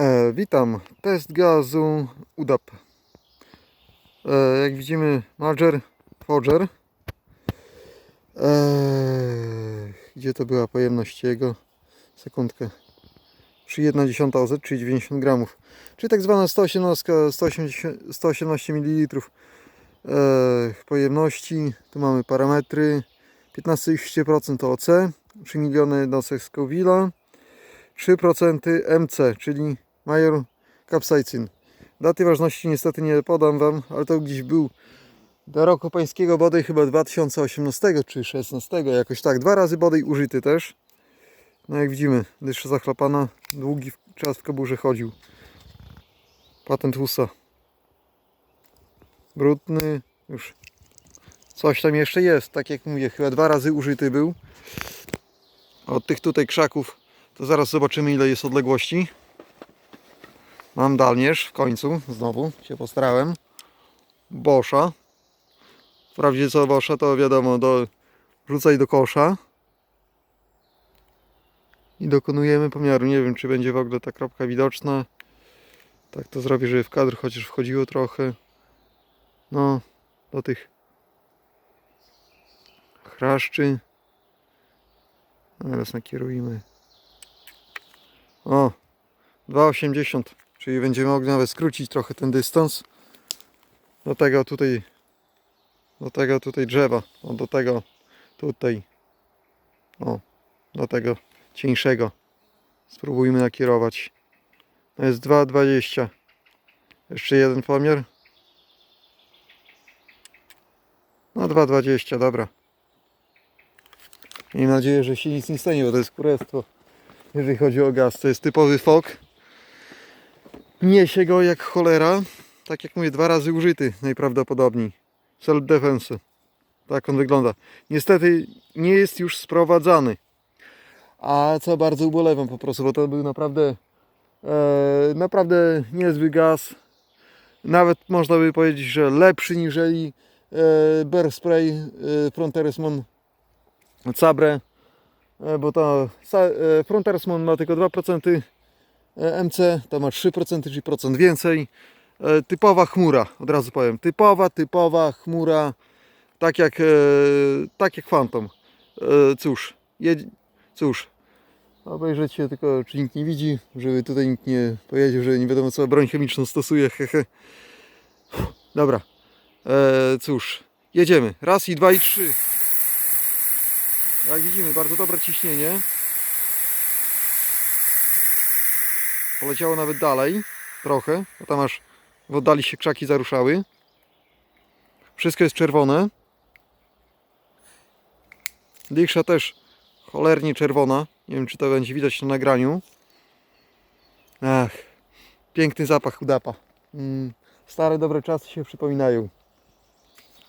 E, witam. Test gazu UDAP. E, jak widzimy, Majer, Fogger. E, gdzie to była pojemność jego? Sekundkę. 3,1 OZ, czyli 90 gramów. Czyli tak zwana 118, 180, 118 ml e, pojemności. Tu mamy parametry. 15% OC, 3 miliony jednostek Scoville'a. 3% MC, czyli Major Capsaicin. Daty ważności niestety nie podam Wam, ale to gdzieś był do roku pańskiego bodaj chyba 2018 czy 2016, jakoś tak. Dwa razy bodaj użyty też. No jak widzimy, dysze zachlapana, długi czas w kaburze chodził. Patent Husa. Brudny, już coś tam jeszcze jest, tak jak mówię, chyba dwa razy użyty był. Od tych tutaj krzaków to zaraz zobaczymy ile jest odległości. Mam dalnierz w końcu, znowu się postarałem. Boscha. Wprawdzie co Boscha to wiadomo, do, rzucaj do kosza. I dokonujemy pomiaru. Nie wiem czy będzie w ogóle ta kropka widoczna. Tak to zrobię, żeby w kadr chociaż wchodziło trochę. No, do tych chraszczy. Teraz nakierujmy. O, 2,80, czyli będziemy mogli nawet skrócić trochę ten dystans. Do tego tutaj, do tego tutaj drzewa, do tego tutaj, o, do tego cieńszego. Spróbujmy nakierować. To jest 2,20. Jeszcze jeden pomiar. No 2,20, dobra. Miejmy nadzieję, że się nic nie stanie, bo to jest kurestwo jeżeli chodzi o gaz. To jest typowy fok. Niesie go jak cholera. Tak jak mówię, dwa razy użyty najprawdopodobniej. Self defense. Tak on wygląda. Niestety nie jest już sprowadzany. A co bardzo ubolewam po prostu, bo to był naprawdę e, naprawdę niezły gaz. Nawet można by powiedzieć, że lepszy niżeli e, Bear Spray e, Sabre E, bo sa- e, ma tylko 2% e, MC, ta ma 3%, czyli procent więcej. E, Typowa chmura, od razu powiem. Typowa, typowa chmura, tak jak, e, tak jak Phantom. E, Cóż, jedź, cóż, obejrzeć się tylko, czy nikt nie widzi, żeby tutaj nikt nie powiedział, że nie wiadomo co broń chemiczną stosuje, hehe. Dobra, e, cóż, jedziemy. Raz i dwa i trzy. Jak widzimy, bardzo dobre ciśnienie. Poleciało nawet dalej, trochę, bo tam aż w oddali się krzaki zaruszały. Wszystko jest czerwone. Diksza też cholernie czerwona. Nie wiem, czy to będzie widać na nagraniu. Ach, piękny zapach udapa. Mm, stare, dobre czasy się przypominają.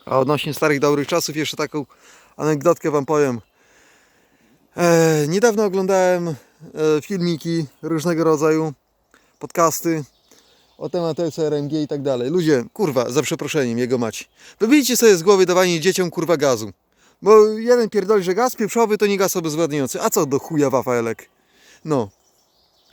A odnośnie starych, dobrych czasów jeszcze taką anegdotkę Wam powiem. E, niedawno oglądałem e, filmiki różnego rodzaju, podcasty o temat SRMG i tak dalej. Ludzie, kurwa, za przeproszeniem, jego mać. Wybijcie sobie z głowy dawanie dzieciom kurwa gazu. Bo jeden pierdoli, że gaz pieprzowy to nie gaz obezwładniający. A co do chuja wafelek? No.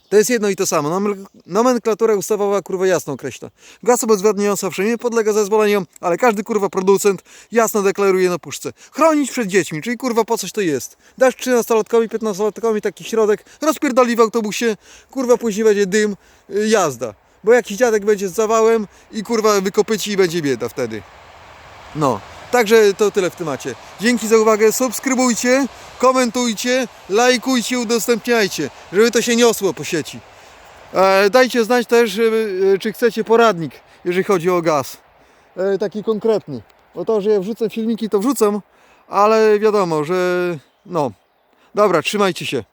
To jest jedno i to samo. Nomen- Nomenklatura ustawowa kurwa jasno określa. Gaz obezwładniający owszem nie podlega zezwoleniom, ale każdy kurwa producent jasno deklaruje na puszce. Chronić przed dziećmi, czyli kurwa po coś to jest. Dasz 13-latkowi, 15-latkowi taki środek, rozpierdoli w autobusie, kurwa później będzie dym, y, jazda. Bo jakiś dziadek będzie z zawałem i kurwa wykopyci i będzie bieda wtedy. No, także to tyle w temacie. Dzięki za uwagę, subskrybujcie, komentujcie, lajkujcie, udostępniajcie, żeby to się niosło po sieci. E, dajcie znać też, e, czy chcecie poradnik, jeżeli chodzi o gaz. E, taki konkretny. Bo to, że ja wrzucę filmiki, to wrzucam, ale wiadomo, że no. Dobra, trzymajcie się.